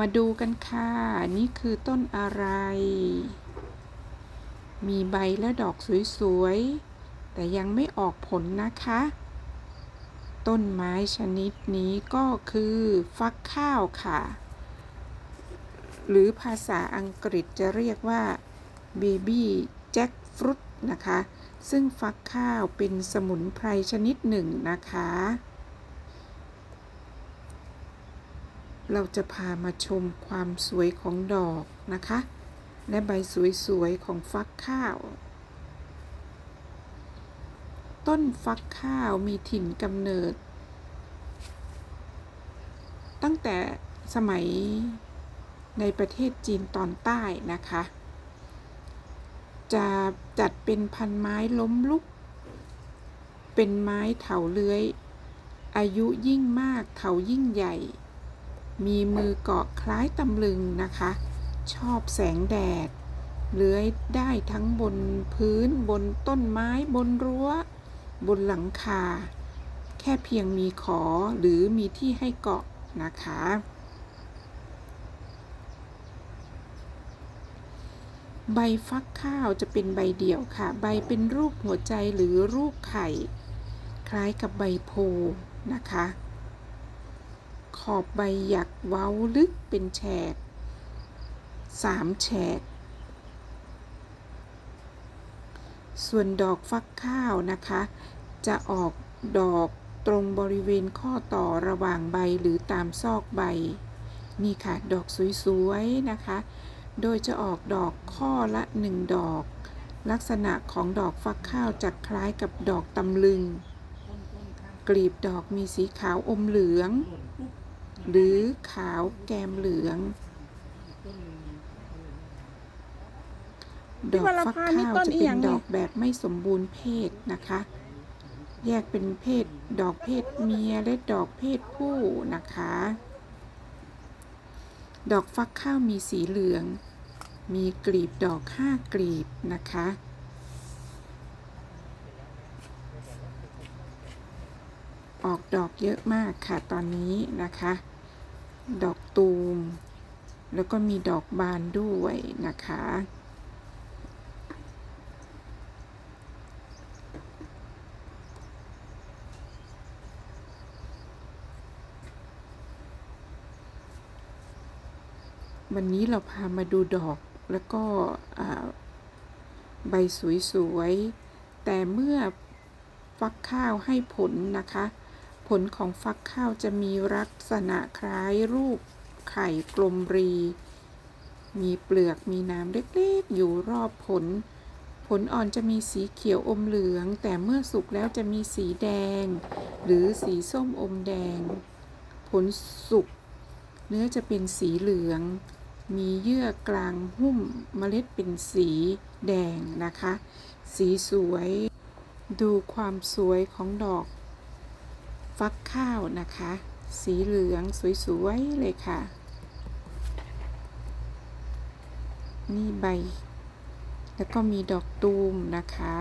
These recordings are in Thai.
มาดูกันค่ะ นี่คือต้นอะไร มีใบและดอกสวยๆ แต่ยังไม่ออกผลนะคะ ต้นไม้ชนิดนี้ก็คือฟักข้าวค่ะ หรือภาษาอังกฤษจะเรียกว่า baby jackfruit นะคะ ซึ่งฟักข้าวเป็นสมุนไพรชนิดหนึ่งนะคะ เราจะพามาชมความสวยของดอกนะคะ และใบสวยๆของฟักข้าว ต้นฟักข้าวมีถิ่นกำเนิด ตั้งแต่สมัยในประเทศจีนตอนใต้นะคะ จะจัดเป็นพันไม้ล้มลุก เป็นไม้เถาเลื้อย อายุยิ่งมากเถายิ่งใหญ่ มีมือเกาะคล้ายตำลึงนะคะ ชอบแสงแดด เลื้อยได้ทั้งบนพื้นบนต้นไม้บนรั้ว บนหลังคา แค่เพียงมีขอหรือมีที่ให้เกาะนะคะ ใบฟักข้าวจะเป็นใบเดี่ยวค่ะ ใบเป็นรูปหัวใจหรือรูปไข่ คล้ายกับใบโพธิ์นะคะ ขอบใบหยักเว้าลึกเป็นแฉกสามแฉก ส่วนดอกฟักข้าวนะคะ จะออกดอกตรงบริเวณข้อต่อระหว่างใบหรือตามซอกใบ นี่ค่ะ ดอกสวยๆนะคะ โดยจะออกดอกข้อละหนึ่งดอก ลักษณะของดอกฟักข้าวจะคล้ายกับดอกตำลึง กลีบดอกมีสีขาวอมเหลือง หรือขาวแกมเหลือง ดอกฟักข้าวจะเป็นดอกแบบไม่สมบูรณ์เพศนะคะ แยกเป็นเพศ ดอกเพศเมียและดอกเพศผู้นะคะ ดอกฟักข้าวมีสีเหลือง มีกลีบดอกห้ากลีบนะคะออกดอกเยอะมากค่ะตอนนี้นะคะ ดอกตูม แล้วก็มีดอกบานด้วยนะคะ วันนี้เราพามาดูดอกแล้วก็ใบสวยๆ แต่เมื่อฟักข้าวให้ผลนะคะ ผลของฟักข้าวจะมีลักษณะคล้ายรูปไข่กลมรี มีเปลือกมีน้ำเล็กๆ อยู่รอบผล ผลอ่อนจะมีสีเขียวอมเหลือง แต่เมื่อสุกแล้วจะมีสีแดง หรือสีส้มอมแดง ผลสุกเนื้อจะเป็นสีเหลือง มีเยื่อกลางหุ้มเมล็ดเป็นสีแดงนะคะ สีสวย ดูความสวยของดอก ฟักข้าวนะคะ สีเหลืองสวยๆเลยค่ะ นี่ใบ แล้วก็มีดอกตูมนะคะ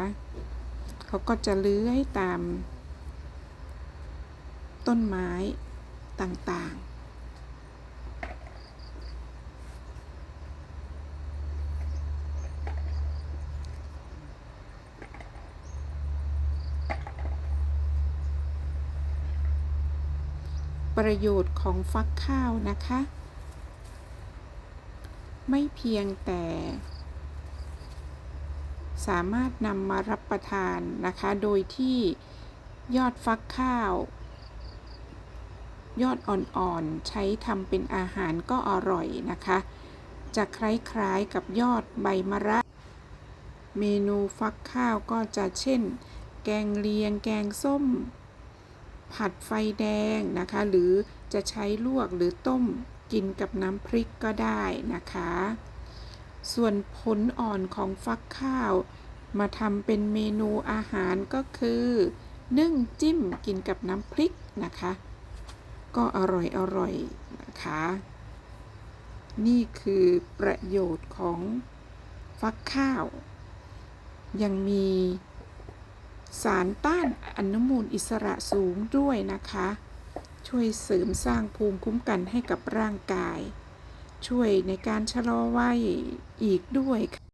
เขาก็จะเลื้อยตาม ต้นไม้ต่างๆ ประโยชน์ของฟักข้าวนะคะ ไม่เพียงแต่ สามารถนำมารับประทานนะคะ โดยที่ยอดฟักข้าว ยอดอ่อนๆ ใช้ทำเป็นอาหารก็อร่อยนะคะ จะคล้ายๆกับยอดใบมะระ เมนูฟักข้าวก็จะเช่น แกงเลียง แกงส้ม ผัดไฟแดงนะคะ หรือจะใช้ลวกหรือต้มกินกับน้ำพริกก็ได้นะคะ ส่วนผลอ่อนของฟักข้าว มาทำเป็นเมนูอาหารก็คือ นึ่งจิ้มกินกับน้ำพริกนะคะ ก็อร่อยอร่อยนะคะ นี่คือประโยชน์ของฟักข้าว ยังมี สารต้านอนุมูลอิสระสูงด้วยนะคะ ช่วยเสริมสร้างภูมิคุ้มกันให้กับร่างกาย ช่วยในการชะลอวัยอีกด้วย